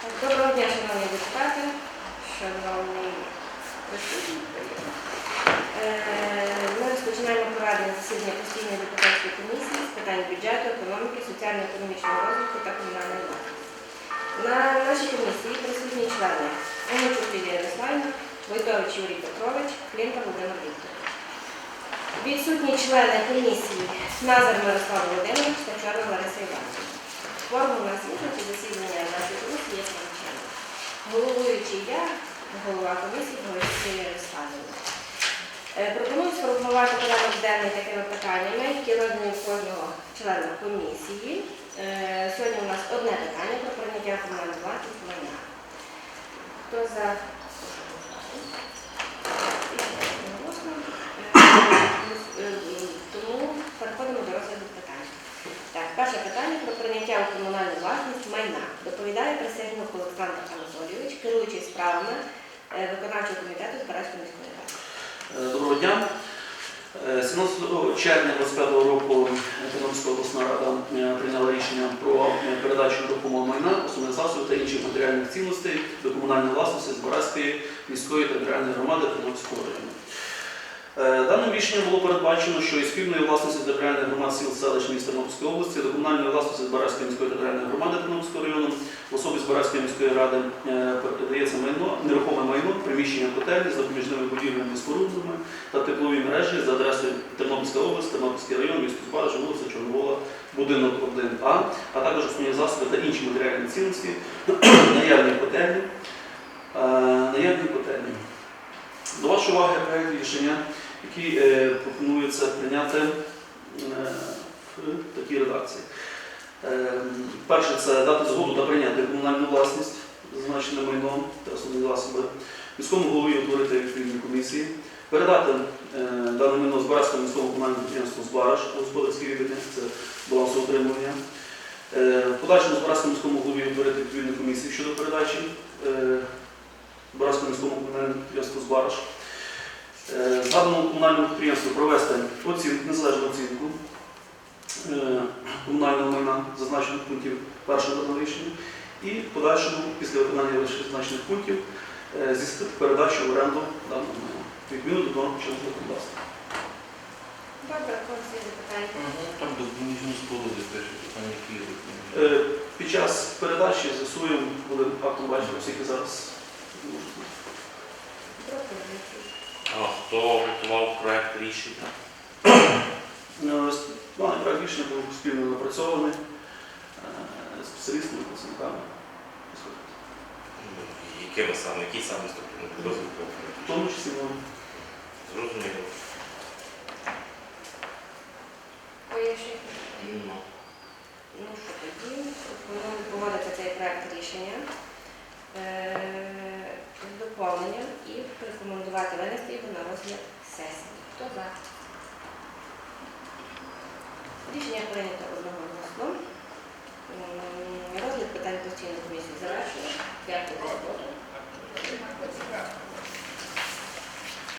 Доброго дня, шановні депутати, шановні присутні. Е, Ми розпочинаємо проведення засідання постійної депутатської комісії з питань бюджету, економіки, соціально-економічного розвитку та комунальної власності. На нашій комісії присутні члени Онучук Лідія Ярославівна, Войтович Юрій Петрович, Клінка Володимир Вікторович. Відсутні члени комісії Назар Мирослав Володимирович та Чорна Лариса Іванівна. Форму у нас є на ці засідання нашої комісії є члени. Головуючий я, голова комісії, Галицький Ярославівна. Е, Пропоную сформувати порядок денний такими питаннями, які роздані кожного члена комісії. Е, Сьогодні у нас одне питання про прийняття комунальної власності майна. Хто за? Тому переходимо до розгляду питань. Так, перше питання про прийняття у комунальну власність майна. Доповідає присяжний Олександр керуючий справами е, виконавчого комітету Збаразької міської ради. Е, Доброго дня. Е, 17 червня 2025 року Тернопільська обласна рада е, прийняла рішення про е, передачу нерухомого майна, основних засобів та інших матеріальних цінностей до комунальної власності Збаразької міської територіальної громади Тернопільського району. Даним рішенням було передбачено, що із спільної власності територіальних громад сіл селищ міста Тернопільської області до комунальної власності Збаразької міської територіальної громади Тернопільського району в особі Збаразької міської ради е, передається майно, нерухоме майно, приміщення котельні з допоміжними будівлями спорудами та теплові мережі за адресою Тернопільська область, Тернопільський район, місто Збараж, вулиця Чорновола, будинок 1А, а також основні засоби та інші матеріальні цінності, наявні котельні, е, наявні котельні. До вашої уваги проект рішення, який е, пропонується прийняти е, в такій редакції. Е, Перше це дати згоду та прийняти комунальну власність, зазначене майном та основні засоби, міському голові утворити відповідні комісії, передати дане майно Збаразькому міському комунальному підприємству Збараж, господарські віддання, це балансоутримування. Подальшому Збаразькому міському голові утворити відповідну комісію щодо передачі е, Збаразькому міському комунальному підприємству Збараж. Е, Згаданому комунальному підприємству провести оцінку, незалежну оцінку е, комунального майна зазначених пунктів першого даного рішення і в подальшому, після виконання зазначених пунктів, е, здійснити передачу в оренду даного майна. Відповідно до норм чинного законодавства. Добре, питання які Е, Під час передачі з'ясуємо, коли актом бачимо, скільки зараз можуть хто готував проект рішення? Е, Даний проект рішення був спільно напрацьований е, спеціалістами, працівниками. Ну, Якими саме, які саме структурні В тому числі ну, Зрозуміло. Поясніть. Ну, Ну що тоді, пропоную погодити цей проект рішення е, з доповненням і рекомендувати винести його на розгляд сесії. Хто за? Рішення прийнято